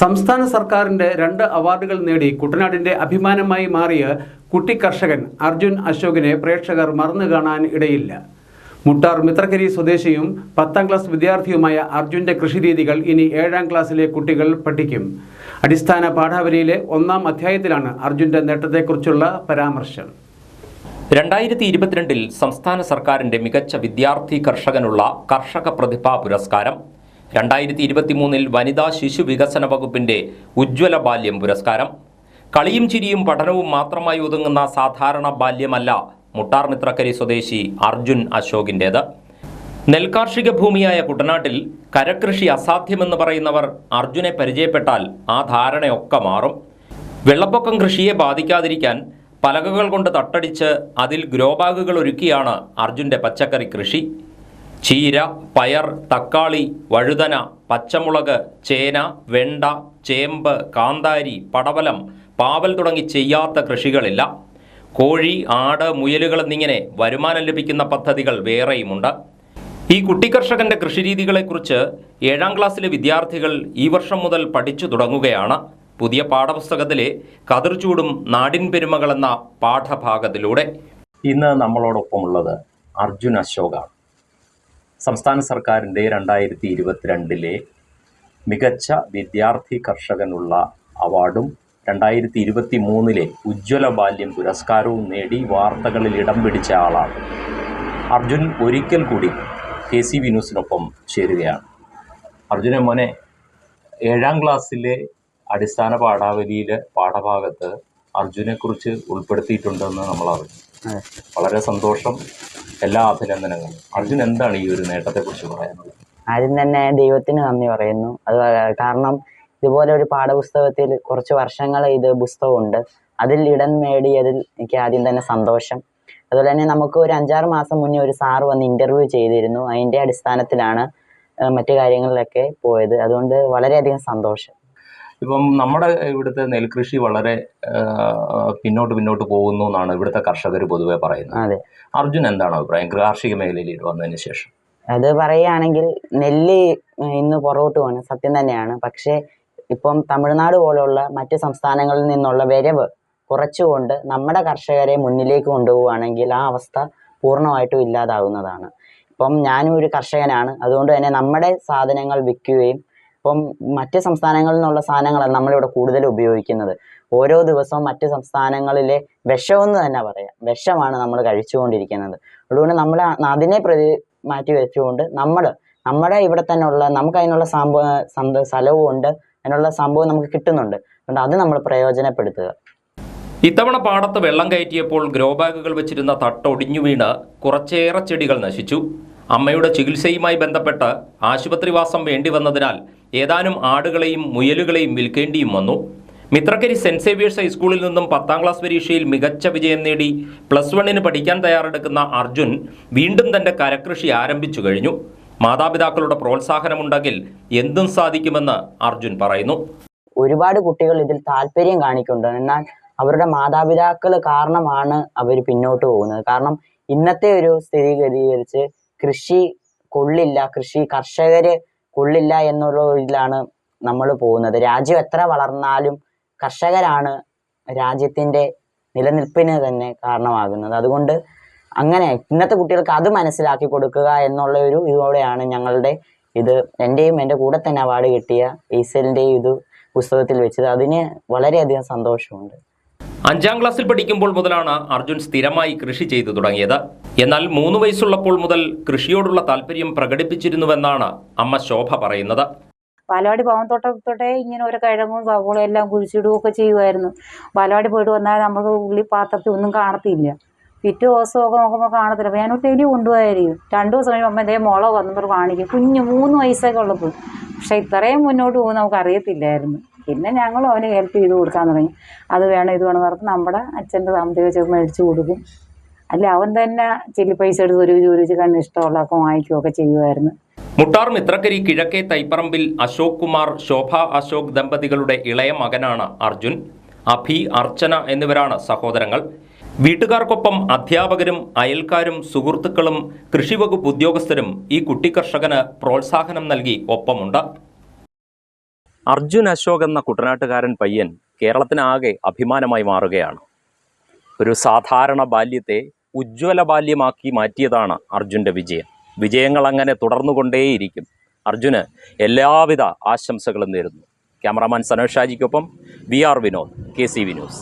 സംസ്ഥാന സർക്കാരിന്റെ രണ്ട് അവാർഡുകൾ നേടി കുട്ടനാടിന്റെ അഭിമാനമായി മാറിയ കുട്ടി കർഷകൻ അർജുൻ അശോകിനെ പ്രേക്ഷകർ മറന്നു കാണാൻ ഇടയില്ല. മുട്ടാർ മിത്രക്കരി സ്വദേശിയും പത്താം ക്ലാസ് വിദ്യാർത്ഥിയുമായ അർജുന്റെ കൃഷിരീതികൾ ഇനി ഏഴാം ക്ലാസ്സിലെ കുട്ടികൾ പഠിക്കും. അടിസ്ഥാന പാഠാവലിയിലെ ഒന്നാം അധ്യായത്തിലാണ് അർജുന്റെ നേട്ടത്തെക്കുറിച്ചുള്ള പരാമർശം. രണ്ടായിരത്തി ഇരുപത്തിരണ്ടിൽ സംസ്ഥാന സർക്കാരിന്റെ മികച്ച വിദ്യാർത്ഥി കർഷകനുള്ള കർഷക പ്രതിഭാ പുരസ്കാരം രണ്ടായിരത്തി ഇരുപത്തിമൂന്നിൽ വനിതാ ശിശു വികസന വകുപ്പിന്റെ ഉജ്ജ്വല ബാല്യം പുരസ്കാരം. കളിയും ചിരിയും പഠനവും മാത്രമായി ഒതുങ്ങുന്ന സാധാരണ ബാല്യമല്ല മുട്ടാർ മിത്രക്കരി സ്വദേശി അർജുൻ അശോകിന്റേത് നെൽകാർഷിക ഭൂമിയായ കുട്ടനാട്ടിൽ കരകൃഷി അസാധ്യമെന്ന് പറയുന്നവർ അർജുനെ പരിചയപ്പെട്ടാൽ ആ ധാരണയൊക്കെ മാറും. വെള്ളപ്പൊക്കം കൃഷിയെ ബാധിക്കാതിരിക്കാൻ പലകകൾ കൊണ്ട് തട്ടടിച്ച് അതിൽ ഗ്രോബാഗുകൾ ഒരുക്കിയാണ് അർജുന്റെ പച്ചക്കറി കൃഷി. ചീര പയർ തക്കാളി വഴുതന പച്ചമുളക് ചേന വെണ്ട ചേമ്പ് കാന്താരി പടവലം പാവൽ തുടങ്ങി ചെയ്യാത്ത കൃഷികളില്ല. കോഴി ആട് മുയലുകൾ എന്നിങ്ങനെ വരുമാനം ലഭിക്കുന്ന പദ്ധതികൾ വേറെയുമുണ്ട്. ഈ കുട്ടിക്കർഷകന്റെ കൃഷിരീതികളെക്കുറിച്ച് ഏഴാം ക്ലാസ്സിലെ വിദ്യാർത്ഥികൾ ഈ വർഷം മുതൽ പഠിച്ചു തുടങ്ങുകയാണ്. പുതിയ പാഠപുസ്തകത്തിലെ കതിർചൂടും നാടിൻ പെരുമകൾ എന്ന പാഠഭാഗത്തിലൂടെ. ഇന്ന് നമ്മളോടൊപ്പമുള്ളത് അർജുൻ അശോകാണ്. സംസ്ഥാന സർക്കാരിന്റെ രണ്ടായിരത്തി ഇരുപത്തിരണ്ടിലെ മികച്ച വിദ്യാർത്ഥി കർഷകനുള്ള അവാർഡും രണ്ടായിരത്തി ഇരുപത്തി മൂന്നിലെ ഉജ്ജ്വല ബാല്യം പുരസ്കാരവും നേടി വാർത്തകളിൽ ഇടം പിടിച്ച ആളാണ്. അർജുൻ ഒരിക്കൽ കൂടി കെ സി വി ന്യൂസിനൊപ്പം ചേരുകയാണ്. അർജുന മോനെ ഏഴാം ക്ലാസ്സിലെ അടിസ്ഥാന പാഠാവലിയിലെ പാഠഭാഗത്ത് അർജുനെക്കുറിച്ച് ഉൾപ്പെടുത്തിയിട്ടുണ്ടെന്ന് നമ്മൾ അറിഞ്ഞു വളരെ സന്തോഷം. എല്ലാ അഭിനന്ദനങ്ങളും. അർജുൻ എന്താണ് ഈ ഒരു നേട്ടത്തെക്കുറിച്ച് പറയാനുള്ളത്? ആദ്യം തന്നെ ദൈവത്തിന് നന്ദി പറയുന്നു. അത് കാരണം ഇതുപോലെ ഒരു പാഠപുസ്തകത്തിൽ കുറച്ച് വർഷങ്ങൾ ഇത് പുസ്തകമുണ്ട്. അതിൽ ഇടം നേടിയതിൽ എനിക്ക് ആദ്യം തന്നെ സന്തോഷം. അതുപോലെ തന്നെ നമുക്ക് ഒരു അഞ്ചാറ് മാസം മുന്നേ ഒരു സാറ് വന്ന് ഇന്റർവ്യൂ ചെയ്തിരുന്നു. അതിന്റെ അടിസ്ഥാനത്തിലാണ് മറ്റു കാര്യങ്ങളിലൊക്കെ പോയത്. അതുകൊണ്ട് വളരെയധികം സന്തോഷം. ഇപ്പം നമ്മുടെ ഇവിടുത്തെ നെൽകൃഷി വളരെ പിന്നോട്ട് പിന്നോട്ട് പോകുന്നു എന്നാണ് ഇവിടുത്തെ കർഷകർ പൊതുവെ പറയുന്നത്. അതെ. അർജുൻ എന്താണ് അഭിപ്രായം? കാർഷിക മേഖലയിൽ വന്നതിന് ശേഷം. അത് പറയുകയാണെങ്കിൽ നെല്ല് ഇന്ന് പുറകോട്ട് പോകണം. സത്യം തന്നെയാണ്. പക്ഷേ ഇപ്പം തമിഴ്നാട് പോലുള്ള മറ്റ് സംസ്ഥാനങ്ങളിൽ നിന്നുള്ള വരവ് കുറച്ചുകൊണ്ട് നമ്മുടെ കർഷകരെ മുന്നിലേക്ക് കൊണ്ടുപോവുകയാണെങ്കിൽ ആ അവസ്ഥ പൂർണമായിട്ടും ഇല്ലാതാവുന്നതാണ്. ഇപ്പം ഞാനും ഒരു കർഷകനാണ്. അതുകൊണ്ട് തന്നെ നമ്മുടെ സാധനങ്ങൾ വിൽക്കുകയും ഇപ്പം മറ്റ് സംസ്ഥാനങ്ങളിൽ നിന്നുള്ള സാധനങ്ങളാണ് നമ്മളിവിടെ കൂടുതൽ ഉപയോഗിക്കുന്നത്. ഓരോ ദിവസവും മറ്റ് സംസ്ഥാനങ്ങളിലെ വിഷമെന്ന് തന്നെ പറയാം. വിഷമാണ് നമ്മൾ കഴിച്ചുകൊണ്ടിരിക്കുന്നത്. അതുകൊണ്ട് നമ്മൾ അതിനെ പ്രതി മാറ്റി വെച്ചുകൊണ്ട് നമ്മൾ നമ്മുടെ ഇവിടെ തന്നെ ഉള്ള നമുക്ക് അതിനുള്ള സംഭവ സ്ഥലവും ഉണ്ട്. അതിനുള്ള സംഭവം നമുക്ക് കിട്ടുന്നുണ്ട്. അതുകൊണ്ട് അത് നമ്മൾ പ്രയോജനപ്പെടുത്തുക. ഇത്തവണ പാടത്ത് വെള്ളം കയറ്റിയപ്പോൾ ഗ്രോ ബാഗുകൾ വെച്ചിരുന്ന തട്ട് ഒടിഞ്ഞു വീണ് കുറച്ചേറെ ചെടികൾ നശിച്ചു. അമ്മയുടെ ചികിത്സയുമായി ബന്ധപ്പെട്ട് ആശുപത്രിവാസം വേണ്ടി വന്നതിനാൽ ഏതാനും ആടുകളെയും മുയലുകളെയും വിൽക്കേണ്ടിയും വന്നു. മിത്രക്കരി സെന്റ് സേവിയേഴ്സ് ഹൈസ്കൂളിൽ നിന്നും പത്താം ക്ലാസ് പരീക്ഷയിൽ മികച്ച വിജയം നേടി പ്ലസ് വണ്ണിന് പഠിക്കാൻ തയ്യാറെടുക്കുന്ന അർജുൻ വീണ്ടും തന്റെ കരകൃഷി ആരംഭിച്ചു കഴിഞ്ഞു. മാതാപിതാക്കളുടെ പ്രോത്സാഹനമുണ്ടെങ്കിൽ എന്തും സാധിക്കുമെന്ന് അർജുൻ പറയുന്നു. ഒരുപാട് കുട്ടികൾ ഇതിൽ താല്പര്യം കാണിക്കുന്നുണ്ട്. എന്നാൽ അവരുടെ മാതാപിതാക്കൾ കാരണമാണ് അവർ പിന്നോട്ട് പോകുന്നത്. കാരണം ഇന്നത്തെ ഒരു സ്ഥിരീകരിച്ച് കൃഷി കൊള്ളില്ല. കൃഷി കർഷകര് കൊള്ളില്ല എന്നുള്ള ഇതിലാണ് നമ്മൾ പോകുന്നത്. രാജ്യം എത്ര വളർന്നാലും കർഷകരാണ് രാജ്യത്തിന്റെ നിലനിൽപ്പിന് തന്നെ കാരണമാകുന്നത്. അതുകൊണ്ട് അങ്ങനെ ഇന്നത്തെ കുട്ടികൾക്ക് അത് മനസ്സിലാക്കി കൊടുക്കുക എന്നുള്ള ഒരു ഇതോടെയാണ് ഞങ്ങളുടെ ഇത്. എന്റെയും എന്റെ കൂടെ തന്നെ അവാർഡ് കിട്ടിയ ഈസലിന്റെയും ഇത് പുസ്തകത്തിൽ വെച്ചത്. അതിന് വളരെയധികം സന്തോഷമുണ്ട്. അഞ്ചാം ക്ലാസ്സിൽ പഠിക്കുമ്പോൾ മുതലാണ് അർജുൻ സ്ഥിരമായി കൃഷി ചെയ്തു തുടങ്ങിയത്. എന്നാൽ മൂന്ന് വയസ്സുള്ളപ്പോൾ മുതൽ കൃഷിയോടുള്ള താല്പര്യം പ്രകടിപ്പിച്ചിരുന്നുവെന്നാണ് അമ്മ ശോഭ പറയുന്നത്. ബാലവാടി പോകാൻ തൊട്ട് ഇങ്ങനെ ഓരോ കിഴങ്ങും സവോളും എല്ലാം കുഴിച്ചിടുകയൊക്കെ ചെയ്യുമായിരുന്നു. ബാലവാടി പോയിട്ട് വന്നാൽ നമുക്ക് ഉള്ളി പാത്രത്തിൽ ഒന്നും കാണത്തില്ല. പിറ്റേ ദിവസമൊക്കെ നോക്കുമ്പോൾ കാണത്തില്ല. അപ്പോൾ ഞാനൊരു ഡെയിലി കൊണ്ടുപോയായിരിക്കും രണ്ട് ദിവസം കഴിയുമ്പോൾ അമ്മ ഇതേ മുളക് വന്നപ്പോൾ കാണിക്കും. കുഞ്ഞ് മൂന്ന് വയസ്സൊക്കെ ഉള്ളപ്പോൾ. പക്ഷേ ഇത്രയും മുന്നോട്ട് പോകും നമുക്ക് അറിയത്തില്ലായിരുന്നു. പിന്നെ ഞങ്ങളും അവന് ഹെൽപ്പ് ചെയ്ത് കൊടുക്കാൻ തുടങ്ങി. അത് വേണം ഇത് വേണം പറഞ്ഞ് നമ്മുടെ അച്ഛന്റെ സാമ്പത്തിക മേടിച്ച് കൊടുക്കും. അല്ല അവൻ തന്നെ ചില്ലി പൈസ എടുത്ത് ഒരു ജോലിച്ച് കണ്ണ് ഇഷ്ടമുള്ളതൊക്കെ വാങ്ങിക്കുകയൊക്കെ ചെയ്യുമായിരുന്നു. മുട്ടാർ മിത്രക്കരി കിഴക്കേ തൈപ്പറമ്പിൽ അശോക് കുമാർ ശോഭ അശോക് ദമ്പതികളുടെ ഇളയ മകനാണ് അർജുൻ. അഭി അർച്ചന എന്നിവരാണ് സഹോദരങ്ങൾ. വീട്ടുകാർക്കൊപ്പം അധ്യാപകരും അയൽക്കാരും സുഹൃത്തുക്കളും കൃഷിവകുപ്പ് ഉദ്യോഗസ്ഥരും ഈ കുട്ടിക്കർഷകന് പ്രോത്സാഹനം നൽകി ഒപ്പമുണ്ട്. അർജുൻ അശോക് എന്ന കുട്ടനാട്ടുകാരൻ പയ്യൻ കേരളത്തിനാകെ അഭിമാനമായി മാറുകയാണ്. ഒരു സാധാരണ ബാല്യത്തെ ഉജ്ജ്വല ബാല്യമാക്കി മാറ്റിയതാണ് അർജുന്റെ വിജയം. വിജയങ്ങൾ അങ്ങനെ തുടർന്നുകൊണ്ടേയിരിക്കും. അർജുന് എല്ലാവിധ ആശംസകളും നേരുന്നു. Cameraman Sanosh ഷാജിക്കൊപ്പം V R Vinod K C V news.